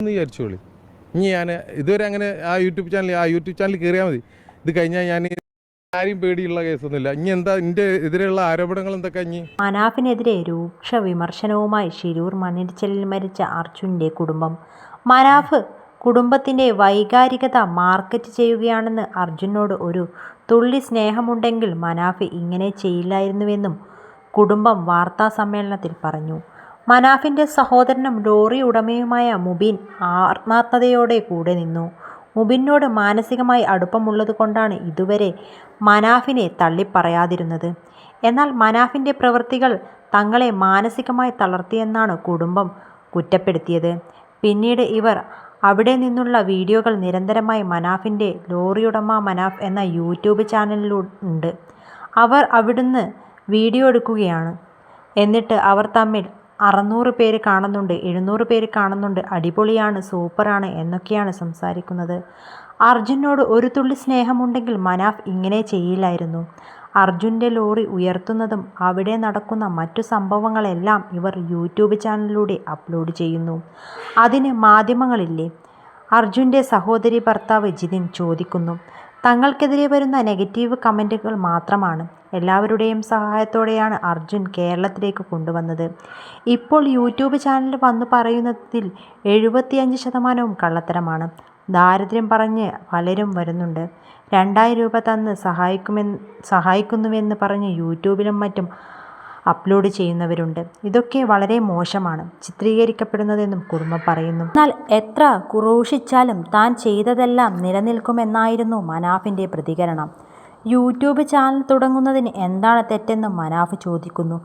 എന്ന് വിചാരിച്ചോളി ഇനി ഞാൻ ഇതുവരെ അങ്ങനെ ആ യൂട്യൂബ് ചാനൽ ആ യൂട്യൂബ് ചാനൽ കയറിയാൽ മതി. ഇത് കഴിഞ്ഞാൽ ഞാൻ ആരെയും പേടിയുള്ള കേസൊന്നുമില്ല. ഇനി എന്താ എന്റെ എതിരെയുള്ള ആരോപണങ്ങൾ എന്തൊക്കെ ഇനി? മനാഫിനെതിരെ രൂക്ഷ വിമർശനവുമായി ശിരൂർ മണ്ണിടിച്ചിലിൽ മരിച്ച അർജുന്റെ കുടുംബം. മനാഫ് കുടുംബത്തിന്റെ വൈകാരികത മാർക്കറ്റ് ചെയ്യുകയാണെന്ന് അർജുനോട് ഒരു തുള്ളി സ്നേഹമുണ്ടെങ്കിൽ മനാഫ് ഇങ്ങനെ ചെയ്യില്ലായിരുന്നുവെന്നും കുടുംബം വാർത്താ സമ്മേളനത്തിൽ പറഞ്ഞു. മനാഫിന്റെ സഹോദരനും ലോറി ഉടമയുമായ മുബീൻ ആത്മാർത്ഥതയോടെ കൂടെ നിന്നു. മുബിനോട് മാനസികമായി അടുപ്പമുള്ളതുകൊണ്ടാണ് ഇതുവരെ മനാഫിനെ തള്ളിപ്പറയാതിരുന്നത്. എന്നാൽ മനാഫിന്റെ പ്രവൃത്തികൾ തങ്ങളെ മാനസികമായി തളർത്തിയെന്നാണ് കുടുംബം കുറ്റപ്പെടുത്തിയത്. പിന്നീട് ഇവർ അവിടെ നിന്നുള്ള വീഡിയോകൾ നിരന്തരമായി മനാഫിന്റെ ലോറിയുടമ മനാഫ് എന്ന യൂട്യൂബ് ചാനലിലുണ്ട് അവർ അവിടുന്ന് വീഡിയോ എടുക്കുകയാണ്. എന്നിട്ട് അവർ തമ്മിൽ അറുന്നൂറ് പേര് കാണുന്നുണ്ട് എഴുന്നൂറ് പേര് കാണുന്നുണ്ട് അടിപൊളിയാണ് സൂപ്പറാണ് എന്നൊക്കെയാണ് സംസാരിക്കുന്നത്. അർജുനോട് ഒരു തുള്ളി സ്നേഹമുണ്ടെങ്കിൽ മനാഫ് ഇങ്ങനെ ചെയ്യില്ലായിരുന്നു. അർജുന്റെ ലോറി ഉയർത്തുന്നതും അവിടെ നടക്കുന്ന മറ്റു സംഭവങ്ങളെല്ലാം ഇവർ യൂട്യൂബ് ചാനലിലൂടെ അപ്ലോഡ് ചെയ്യുന്നു. അതിന് മാധ്യമങ്ങളില്ലേ? അർജുന്റെ സഹോദരി ഭർത്താവ് ജിതിൻ ചോദിക്കുന്നു. തങ്ങൾക്കെതിരെ വരുന്ന നെഗറ്റീവ് കമന്റുകൾ മാത്രമാണ് എല്ലാവരുടെയും സഹായത്തോടെയാണ് അർജുൻ കേരളത്തിലേക്ക് കൊണ്ടുവന്നത്. ഇപ്പോൾ യൂട്യൂബ് ചാനൽ വന്നു പറയുന്നതിൽ എഴുപത്തിയഞ്ച് ശതമാനവും കള്ളത്തരമാണ്. ദാരിദ്ര്യം പറഞ്ഞ് പലരും വരുന്നുണ്ട്. രണ്ടായിരം രൂപ തന്ന് സഹായിക്കുമെന്ന് സഹായിക്കുന്നുവെന്ന് പറഞ്ഞ് യൂട്യൂബിലും മറ്റും അപ്ലോഡ് ചെയ്യുന്നവരുണ്ട്. ഇതൊക്കെ വളരെ മോശമാണ്. ചിത്രീകരിക്കപ്പെടുന്നതെന്നും കുടുംബം പറയുന്നു. എന്നാൽ എത്ര കുറൂഷിച്ചാലും താൻ ചെയ്തതെല്ലാം നിലനിൽക്കുമെന്നായിരുന്നു മനാഫിന്റെ പ്രതികരണം. യൂട്യൂബ് ചാനൽ തുടങ്ങുന്നതിന് എന്താണ് തെറ്റെന്ന് മനാഫ് ചോദിക്കുന്നു.